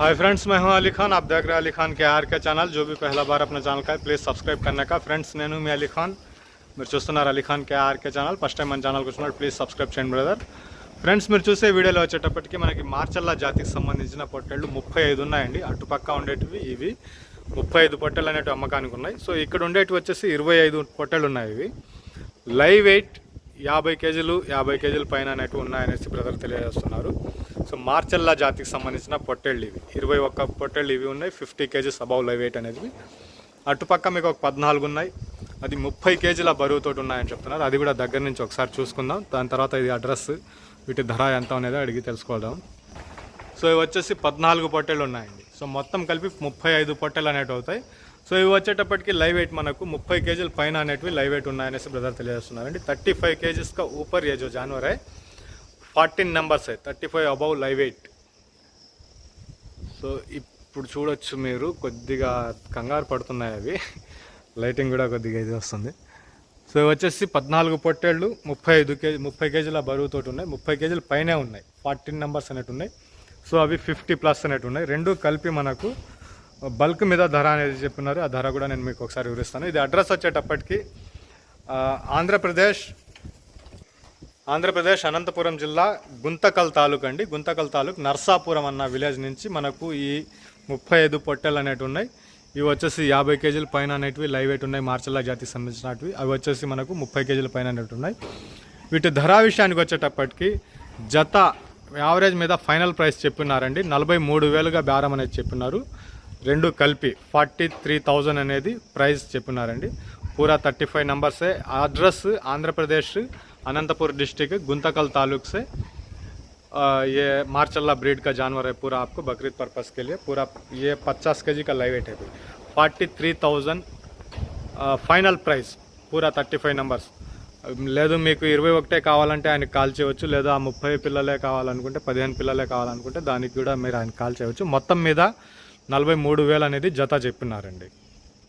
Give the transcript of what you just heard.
Hi friends मैं हूं अली खान आप देख रहे हैं अली खान के आर के ఛానల్ जो भी पहला बार अपना ఛానల్ का है प्लीज़ సబ్స్క్రైబ్ करने का ఫ్రెండ్స్ నేను మీ అలీ ఖాన్ మీరు చూస్తున్నారు Ali Khan K RK channel first time మన ఛానల్కి వచ్చినప్పుడు ప్లీజ్ సబ్స్క్రైబ్ చేయండి బ్రదర్ ఫ్రెండ్స్ మీరు చూసే వీడియోలో వచ్చేటప్పటికి మనకి మార్చల్లా జాతికి సంబంధించిన పొట్టేళ్ళు ముప్పై ఐదు ఉన్నాయండి అటుపక్క ఉండేటివి ఇవి ముప్పై ఐదు పొట్టెలు అనేటివి అమ్మకానికి ఉన్నాయి సో ఇక్కడ ఉండేటివి వచ్చేసి ఇరవై ఐదు పొట్టెలు ఉన్నాయి ఇవి లైవ్ వెయిట్ యాభై కేజీలు యాభై కేజీల పైన అనేటివి ఉన్నాయనేసి బ్రదర్ తెలియజేస్తున్నారు సో మార్చల్లా జాతికి సంబంధించిన పొట్టేళ్ళు ఇవి. ఇరవై ఒక్క పొట్టేళ్ళు ఇవి ఉన్నాయి fifty kgs above live weight అనేది. అటుపక్క మీకు ఒక పద్నాలుగు ఉన్నాయి. అది ముప్పై కేజీల బరువుతో ఉన్నాయని చెప్తున్నారు. అది కూడా దగ్గర నుంచి ఒకసారి చూసుకుందాం. దాని తర్వాత ఇది అడ్రస్ వీటి ధర ఎంత అనేది అడిగి తెలుసుకోదాం. సో ఇవి వచ్చేసి పద్నాలుగు పొట్టేలు ఉన్నాయండి. సో మొత్తం కలిపి ముప్పై ఐదు పొట్టెలు అనేటివి అవుతాయి. సో ఇవి వచ్చేటప్పటికి లైవ్ వెయిట్ మనకు ముప్పై కేజీల పైన అనేటివి లైవ్ వెయిట్ ఉన్నాయనేసి బ్రదర్ తెలియజేస్తున్నారండి. థర్టీ ఫైవ్ కేజీస్గా ఊపర్ ఏజో జాన్వర్. Fourteen numbers thirty five above live weight. So ఇప్పుడు చూడొచ్చు మీరు కొద్దిగా కంగారు పడుతున్నాయి అవి. లైటింగ్ కూడా కొద్దిగా ఇది వస్తుంది. సో వచ్చేసి పద్నాలుగు పొట్టేళ్ళు ముప్పై ఐదు కేజీ ముప్పై కేజీల బరువుతోటి ఉన్నాయి. ముప్పై కేజీల పైనే ఉన్నాయి. ఫార్టీన్ నెంబర్స్ అనేవి ఉన్నాయి. సో అవి ఫిఫ్టీ ప్లస్ అనేవి ఉన్నాయి. రెండు కలిపి మనకు బల్క్ మీద ధర అనేది చెప్పినారు. ఆ ధర కూడా నేను మీకు ఒకసారి వివరిస్తాను. ఇది అడ్రస్ వచ్చేటప్పటికి ఆంధ్రప్రదేశ్ ఆంధ్రప్రదేశ్ అనంతపురం జిల్లా గుంతకల్ తాలూకు అండి. గుంతకల్ తాలూకు నర్సాపురం అన్న విలేజ్ నుంచి మనకు ఈ ముప్పై ఐదు పొట్టెలు అనేవి ఉన్నాయి. ఇవి వచ్చేసి యాభై కేజీల పైన అనేటివి లైవ్ అయిట్ ఉన్నాయి. మార్చల్లా జాతికి సంబంధించినవి అవి వచ్చేసి మనకు ముప్పై కేజీల పైన అనేవి ఉన్నాయి. వీటి ధర విషయానికి వచ్చేటప్పటికి జత యావరేజ్ మీద ఫైనల్ ప్రైస్ చెప్పినారండి. నలభై మూడు వేలుగా బేరం అనేది చెప్పినారు. రెండు కలిపి ఫార్టీ త్రీ థౌజండ్ అనేది ప్రైస్ చెప్పినారండి. పూరా థర్టీ ఫైవ్ నెంబర్సే. అడ్రస్ ఆంధ్రప్రదేశ్ अनंतपुर डिस्ट्रिक्ट गुंतकल तालुक से आ, ये मार्चल्ला ब्रीड का जानवर है पूरा आपको बकरीद पर्पस के लिए पूरा ये पचास के जी का लाइव वेट है forty three thousand final price పూరా థర్టీ ఫైవ్ నెంబర్స్ లేదు మీకు ఇరవై ఒకటే కావాలంటే ఆయనకి కాల్ చేయవచ్చు లేదా ముప్పై పిల్లలే కావాలనుకుంటే పదిహేను పిల్లలే కావాలనుకుంటే దానికి కూడా మీరు ఆయన కాల్ చేయవచ్చు మొత్తం మీద నలభై మూడు వేలు అనేది జత చెప్పినారండి